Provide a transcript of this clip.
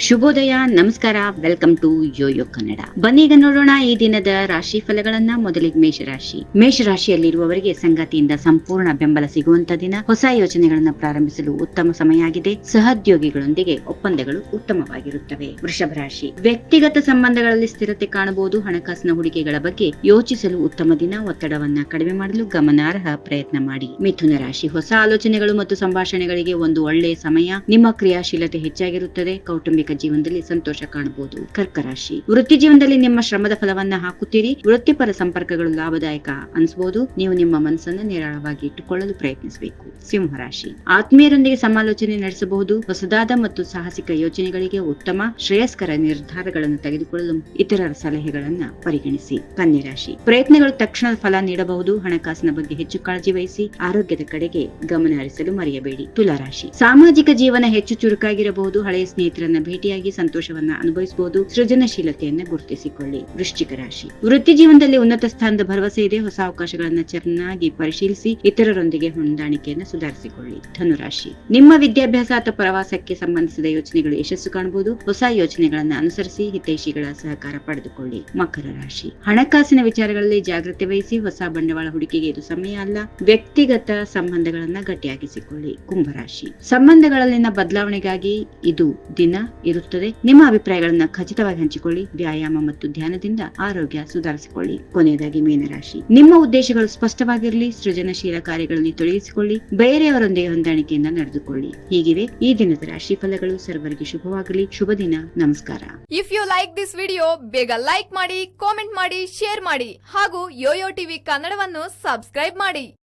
ಶುಭೋದಯ, ನಮಸ್ಕಾರ, welcome to Yoyo Kannada. ಬನ್ನೀಗ ನೋಡೋಣ ಈ ದಿನದ ರಾಶಿ ಫಲಗಳನ್ನ. ಮೊದಲಿಗೆ ಮೇಷರಾಶಿ. ಮೇಷರಾಶಿಯಲ್ಲಿರುವವರಿಗೆ ಸಂಗಾತಿಯಿಂದ ಸಂಪೂರ್ಣ ಬೆಂಬಲ ಸಿಗುವಂತ ದಿನ. ಹೊಸ ಯೋಜನೆಗಳನ್ನು ಪ್ರಾರಂಭಿಸಲು ಉತ್ತಮ ಸಮಯ ಆಗಿದೆ ಸಹೋದ್ಯೋಗಿಗಳೊಂದಿಗೆ ಒಪ್ಪಂದಗಳು ಉತ್ತಮವಾಗಿರುತ್ತವೆ. ವೃಷಭ ರಾಶಿ. ವ್ಯಕ್ತಿಗತ ಸಂಬಂಧಗಳಲ್ಲಿ ಸ್ಥಿರತೆ ಕಾಣಬಹುದು. ಹಣಕಾಸಿನ ಹೂಡಿಕೆಗಳ ಬಗ್ಗೆ ಯೋಚಿಸಲು ಉತ್ತಮ ದಿನ. ಒತ್ತಡವನ್ನ ಕಡಿಮೆ ಮಾಡಲು ಗಮನಾರ್ಹ ಪ್ರಯತ್ನ ಮಾಡಿ. ಮಿಥುನ ರಾಶಿ. ಹೊಸ ಆಲೋಚನೆಗಳು ಮತ್ತು ಸಂಭಾಷಣೆಗಳಿಗೆ ಒಂದು ಒಳ್ಳೆಯ ಸಮಯ. ನಿಮ್ಮ ಕ್ರಿಯಾಶೀಲತೆ ಹೆಚ್ಚಾಗಿರುತ್ತದೆ. ಕೌಟುಂಬಿಕ ಜೀವನದಲ್ಲಿ ಸಂತೋಷ ಕಾಣಬಹುದು. ಕರ್ಕ ರಾಶಿ ವೃತ್ತಿ ಜೀವನದಲ್ಲಿ ನಿಮ್ಮ ಶ್ರಮದ ಫಲವನ್ನ ಹಾಕುತ್ತೀರಿ. ವೃತ್ತಿಪರ ಸಂಪರ್ಕಗಳು ಲಾಭದಾಯಕ ಅನಿಸಬಹುದು ನೀವು ನಿಮ್ಮ ಮನಸ್ಸನ್ನು ನಿರಾಳವಾಗಿ ಇಟ್ಟುಕೊಳ್ಳಲು ಪ್ರಯತ್ನಿಸಬೇಕು. ಸಿಂಹ ರಾಶಿ ಆತ್ಮೀಯರೊಂದಿಗೆ ಸಮಾಲೋಚನೆ ನಡೆಸಬಹುದು. ಹೊಸದಾದ ಮತ್ತು ಸಾಹಸಿಕ ಯೋಜನೆಗಳಿಗೆ ಉತ್ತಮ, ಶ್ರೇಯಸ್ಕರ ನಿರ್ಧಾರಗಳನ್ನು ತೆಗೆದುಕೊಳ್ಳಲು ಇತರರ ಸಲಹೆಗಳನ್ನ ಪರಿಗಣಿಸಿ. ಕನ್ಯೆ ರಾಶಿ ಪ್ರಯತ್ನಗಳು ತಕ್ಷಣದ ಫಲ ನೀಡಬಹುದು. ಹಣಕಾಸಿನ ಬಗ್ಗೆ ಹೆಚ್ಚು ಕಾಳಜಿ ವಹಿಸಿ. ಆರೋಗ್ಯದ ಕಡೆಗೆ ಗಮನ ಹರಿಸಲು ಮರೆಯಬೇಡಿ. ತುಲಾರಾಶಿ. ಸಾಮಾಜಿಕ ಜೀವನ ಹೆಚ್ಚು ಚುರುಕಾಗಿರಬಹುದು. ಹಳೆಯ ಸ್ನೇಹಿತರನ್ನ ಭೇಟಿಯಾಗಿ ಸಂತೋಷವನ್ನ ಅನುಭವಿಸಬಹುದು. ಸೃಜನಶೀಲತೆಯನ್ನ ಗುರುತಿಸಿಕೊಳ್ಳಿ. ವೃಶ್ಚಿಕ ರಾಶಿ. ವೃತ್ತಿ ಜೀವನದಲ್ಲಿ ಉನ್ನತ ಸ್ಥಾನದ ಭರವಸೆ ಇದೆ. ಹೊಸ ಅವಕಾಶಗಳನ್ನ ಚೆನ್ನಾಗಿ ಪರಿಶೀಲಿಸಿ ಇತರರೊಂದಿಗೆ ಹೊಂದಾಣಿಕೆಯನ್ನ ಸುಧಾರಿಸಿಕೊಳ್ಳಿ. ಧನುರಾಶಿ. ನಿಮ್ಮ ವಿದ್ಯಾಭ್ಯಾಸ ಅಥವಾ ಪ್ರವಾಸಕ್ಕೆ ಸಂಬಂಧಿಸಿದ ಯೋಜನೆಗಳು ಯಶಸ್ಸು ಕಾಣಬಹುದು. ಹೊಸ ಯೋಜನೆಗಳನ್ನ ಅನುಸರಿಸಿ ಹಿತೈಷಿಗಳ ಸಹಕಾರ ಪಡೆದುಕೊಳ್ಳಿ. ಮಕರ ರಾಶಿ. ಹಣಕಾಸಿನ ವಿಚಾರಗಳಲ್ಲಿ ಜಾಗ್ರತೆ ವಹಿಸಿ ಹೊಸ ಬಂಡವಾಳ ಹೂಡಿಕೆಗೆ ಇದು ಸಮಯ ಅಲ್ಲ. ವ್ಯಕ್ತಿಗತ ಸಂಬಂಧಗಳನ್ನ ಗಟ್ಟಿಯಾಗಿಸಿಕೊಳ್ಳಿ. ಕುಂಭರಾಶಿ ಸಂಬಂಧಗಳಲ್ಲಿನ ಬದಲಾವಣೆಗಾಗಿ ಇದು ದಿನ ಇರುತ್ತದೆ. ನಿಮ್ಮ ಅಭಿಪ್ರಾಯಗಳನ್ನ ಖಚಿತವಾಗಿ ಹಂಚಿಕೊಳ್ಳಿ. ವ್ಯಾಯಾಮ ಮತ್ತು ಧ್ಯಾನದಿಂದ ಆರೋಗ್ಯ ಸುಧಾರಿಸಿಕೊಳ್ಳಿ. ಕೊನೆಯದಾಗಿ ಮೀನರಾಶಿ. ನಿಮ್ಮ ಉದ್ದೇಶಗಳು ಸ್ಪಷ್ಟವಾಗಿರಲಿ. ಸೃಜನಶೀಲ ಕಾರ್ಯಗಳಲ್ಲಿ ತೊಡಗಿಸಿಕೊಳ್ಳಿ. ಬೇರೆಯವರೊಂದಿಗೆ ಹೊಂದಾಣಿಕೆಯಿಂದ ನಡೆದುಕೊಳ್ಳಿ. ಹೀಗಿವೆ ಈ ದಿನದ ರಾಶಿ ಫಲಗಳು. ಸರ್ವರಿಗೆ ಶುಭವಾಗಲಿ. ಶುಭ ದಿನ. ನಮಸ್ಕಾರ. If you like this video ಬೇಗ ಲೈಕ್ ಮಾಡಿ ಕಾಮೆಂಟ್ ಮಾಡಿ ಶೇರ್ ಮಾಡಿ ಹಾಗೂ ಯೋಯೋ ಟಿವಿ ಕನ್ನಡವನ್ನು ಸಬ್ಸ್ಕ್ರೈಬ್ ಮಾಡಿ.